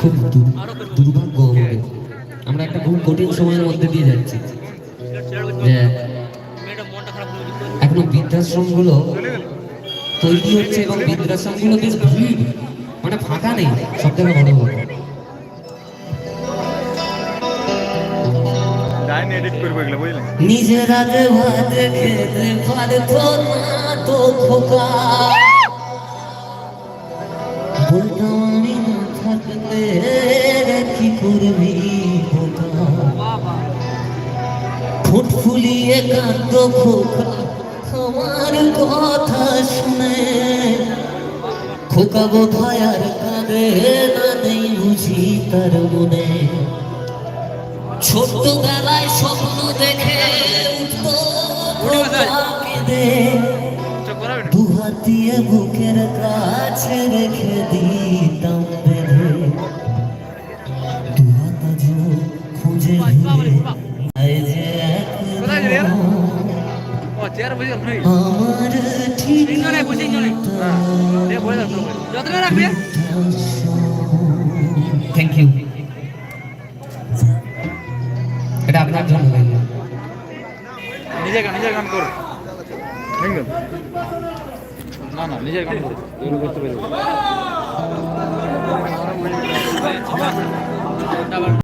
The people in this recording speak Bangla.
খুব দুর্ভাগ্য আমাদের আমরা একটা খুব কঠিন সময়ের মধ্যে দিয়ে যাচ্ছি। যে এখনও বৃদ্ধাশ্রমগুলো তৈরি হচ্ছে এবং বৃদ্ধাশ্রমগুলো বেশ ভিড়। মানে ফাঁকা নেই সব থেকে বড় করব নিজের আগে ভাতে খেতে পারতো না তো খোকা। বলতাম আমি না কি করবি ঠোঁট ফুলিয়ে কাঁদ খোকা আমার কথা শুনে। খোকা বোধহয় আর কাঁদে না নেই বুঝি তার মনে। ছোটবেলায় স্বপ্ন দেখে কেঁদে। দুহাত দিয়ে বুকের কাছে রেখে দিতাম একদিন আমার ঠিক থ্যাংক ইউ এটা আপনার জন্য। নিজের গান নিজের গান করো একদম না না নিজের গান করো এগুলো করতে পারব